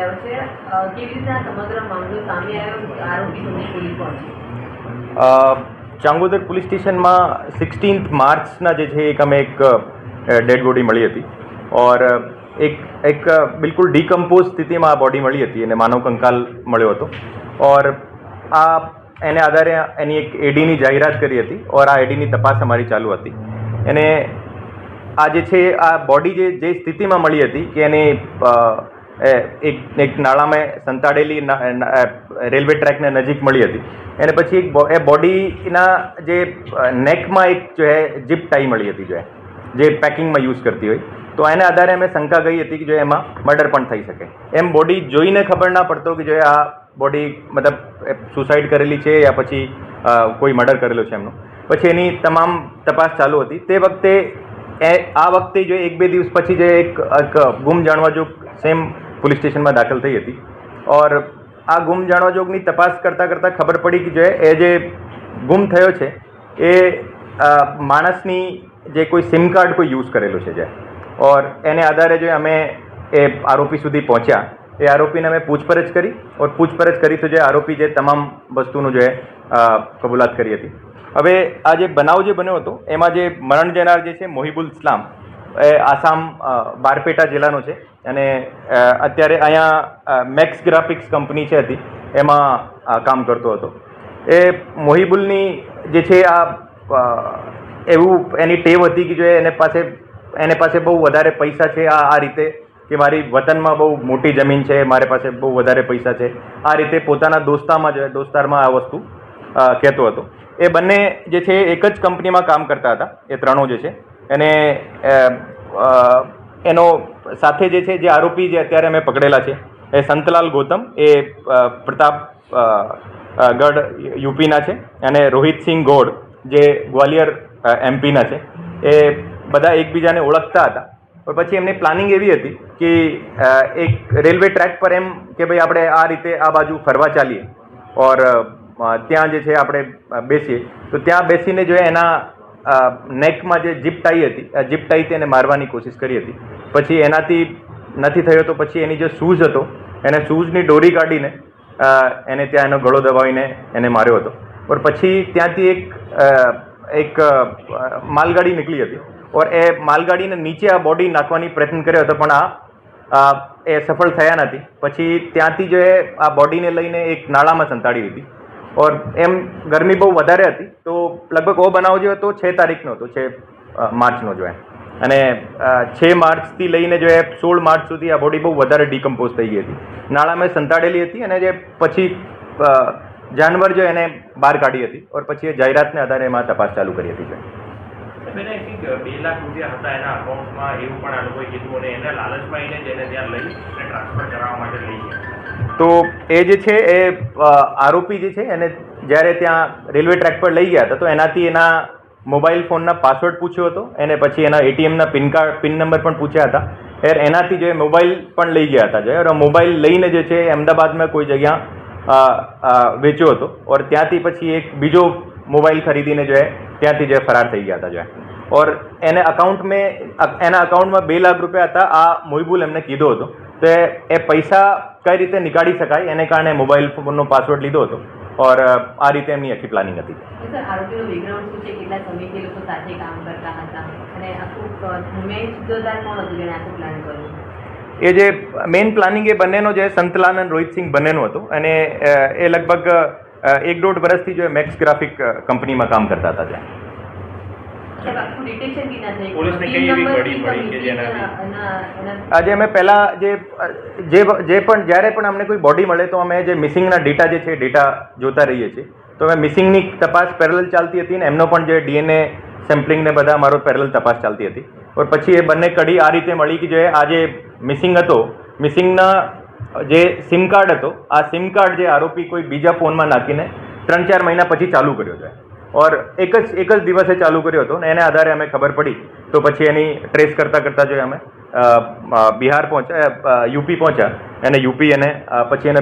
લાવ્યો છે. કેવી રીતે સમગ્ર મામલો સામે આવ્યો આરોપી સુધી પોલીસ પહોંચી ચાંગોદર પોલીસ સ્ટેશનમાં સિક્સટીન્થ માર્ચના જે છે એક અમે એક ડેડ બોડી મળી હતી. ઓર એક એક બિલકુલ ડીકમ્પોઝ સ્થિતિમાં આ બોડી મળી હતી અને માનવ કંકાલ મળ્યો હતો. ઓર, આ એને આધારે એની એક એડીની જાહેરાત કરી હતી ઓર આ એડીની તપાસ અમારી ચાલુ હતી. એને આ જે છે આ બોડી જે જે સ્થિતિમાં મળી હતી કે એને એક એક નાળામાં સંતાડેલી રેલવે ટ્રેકને નજીક મળી હતી. એને પછી એક એ બોડીના જે નેકમાં એક જો હે જીપ ટાઈ મળી હતી જો જે પેકિંગમાં યુઝ કરતી હોય. તો એના આધારે અમે શંકા ગઈ હતી કે જો એમાં મર્ડર પણ થઈ શકે. એમ બોડી જોઈને ખબર ના પડતો કે જો આ બોડી મતલબ સુસાઇડ કરેલી છે યા પછી કોઈ મર્ડર કરેલો છે એમનો. પછી એની તમામ તપાસ ચાલુ હતી. તે વખતે એ, આ વખતે જો એક બે દિવસ પછી જે એક ગુમ જાણવા જો સેમ પોલીસ સ્ટેશનમાં દાખલ થઈ હતી. ઓર આ ગુમ જાણવા જોગની તપાસ કરતાં કરતાં ખબર પડી કે જો એ જે ગુમ થયો છે, એ માણસની જે કોઈ સિમ કાર્ડ કોઈ યુઝ કરેલું છે જે. ઓર એને આધારે જો અમે એ આરોપી સુધી પહોંચ્યા, એ આરોપીને અમે પૂછપરછ કરી. ઓર પૂછપરછ કરી તો જે આરોપી જે તમામ વસ્તુનું જે કબૂલાત કરી હતી. હવે આ જે બનાવ જે બન્યો હતો, એમાં જે મરણ જનાર જે છે, મોહિબુલ ઇસ્લામ એ આસામ બારપેટા જિલ્લાનું છે. અને અત્યારે અહીંયા મેક્સ ગ્રાફિક્સ કંપની છે હતી, એમાં કામ કરતો હતો. એ મોહિબુલની જે છે આ એવું એની ટેવ હતી કે જો એને પાસે એને પાસે બહુ વધારે પૈસા છે આ આ રીતે કે મારી વતનમાં બહુ મોટી જમીન છે, મારી પાસે બહુ વધારે પૈસા છે, આ રીતે પોતાના દોસ્તામાં જ, દોસ્તારમાં આ વસ્તુ કહેતો હતો. એ બંને જે છે એક જ કંપનીમાં કામ કરતા હતા, એ ત્રણો જે છે. એને અ, અ, એનો સાથે જે છે જે આરોપી જે અત્યારે અમે પકડેલા છે એ સંતલાલ ગૌતમ એ પ્રતાપ ગઢ યુપીના છે અને રોહિતસિંહ ગોડ જે ગ્વાલિયર એમપીના છે. એ બધા એકબીજાને ઓળખતા હતા. પણ પછી એમની પ્લાનિંગ એવી હતી કે એક રેલવે ટ્રેક પર એમ કે ભાઈ આપણે આ રીતે આ બાજુ ફરવા ચાલીએ. ઓર ત્યાં જે છે આપણે બેસીએ. તો ત્યાં બેસીને જો એના નેકમાં જે જીપ ટાઈ હતી જીપ ટાઈથી એને મારવાની કોશિશ કરી હતી. પછી એનાથી નથી થયો તો પછી એની જે શૂઝ હતો, એને શૂઝની દોરી કાઢીને એને ત્યાં એનો ગળો દબાવીને એને માર્યો હતો. પણ પછી ત્યાંથી એક એક માલગાડી નીકળી હતી. ઓર એ માલગાડીને નીચે આ બોડી નાખવાની પ્રયત્ન કર્યો હતો, પણ આ એ સફળ થયા નથી. પછી ત્યાંથી જો આ બોડીને લઈને એક નાળામાં સંતાડી હતી ઓર એમ ગરમી બહુ વધારે હતી, તો લગભગ ઓ બનાવ જે હતો છ તારીખનો હતો છે માર્ચનો જો એ અને છ માર્ચથી લઈને જો એ સોળ માર્ચ સુધી આ બોડી બહુ વધારે ડિકમ્પોઝ થઈ ગઈ હતી. નાળામાં સંતાડેલી હતી અને જે પછી જાનવર જો એને બહાર કાઢી હતી ઓર પછી એ જાહેરાતને આધારે એમાં તપાસ ચાલુ કરી હતી એના લાલચમાં એને જેને લઈ અને ટ્રાન્સફર કરાવવા માટે લઈ ગયા. તો એ જે છે, એ આરોપી જે છે, એને જ્યારે ત્યાં રેલવે ટ્રેક પર લઈ ગયા હતા, તો એનાથી એના મોબાઈલ ફોનના પાસવર્ડ પૂછ્યો હતો, એને પછી એના એટીએમના પિન કાર્ડ, પિન નંબર પણ પૂછ્યા હતા. એ એનાથી જો મોબાઈલ પણ લઈ ગયા હતા, જો મોબાઈલ લઈને જે છે, અમદાવાદમાં કોઈ જગ્યા વેચ્યો હતો. ઓર ત્યાંથી પછી એક બીજો મોબાઈલ ખરીદીને જો એ ત્યાંથી જે ફરાર થઈ ગયા હતા જો. ઓર એને અકાઉન્ટ મેં એના અકાઉન્ટમાં બે લાખ રૂપિયા હતા આ મોહિબુલ એમને કીધો હતો. તો એ પૈસા કઈ રીતે નીકાળી શકાય એને કારણે મોબાઈલ ફોનનો પાસવર્ડ લીધો હતો. ઓર આ રીતે એમની આખી પ્લાનિંગ હતી. એ જે મેઇન પ્લાનિંગ એ બંનેનો જે સંતલાલ અને રોહિતસિંહ બંનેનો હતો. અને એ લગભગ એક દોઢ વર્ષથી જો મેક્સ ગ્રાફિક કંપનીમાં કામ કરતા હતા ત્યાં આજે અમે પહેલાં જે જે જે પણ જ્યારે પણ અમને કોઈ બોડી મળે તો અમે જે મિસિંગના ડેટા જે છે ડેટા જોતા રહીએ છીએ. તો અમે મિસિંગની તપાસ પેરેલલ ચાલતી હતી ને એમનો પણ જે ડીએનએ સેમ્પલિંગ ને બધા અમારો પેરેલલ તપાસ ચાલતી હતી. પણ પછી એ બંને કડી આ રીતે મળી કે જે આ જે મિસિંગ હતો મિસિંગના જે સિમ કાર્ડ હતો આ સિમ કાર્ડ જે આરોપી કોઈ બીજા ફોનમાં નાખીને ત્રણ ચાર મહિના પછી ચાલુ કર્યો છે. ઓર એક જ એક જ દિવસે ચાલુ કર્યો હતો ને એને આધારે અમે ખબર પડી તો પછી એની ટ્રેસ કરતાં કરતાં જોઈએ અમે બિહાર પહોંચ્યા યુપી પહોંચ્યા અને યુપી એને પછી એને